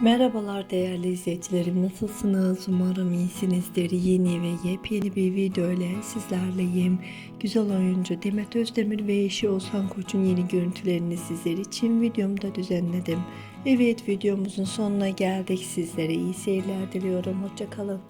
Merhabalar değerli izleyicilerim. Nasılsınız? Umarım iyisinizdir. Yeni ve yepyeni bir video ile sizlerleyim. Güzel oyuncu Demet Özdemir ve eşi Oğuzhan Koç'un yeni görüntülerini sizler için videomda düzenledim. Evet videomuzun sonuna geldik. Sizlere iyi seyirler diliyorum. Hoşçakalın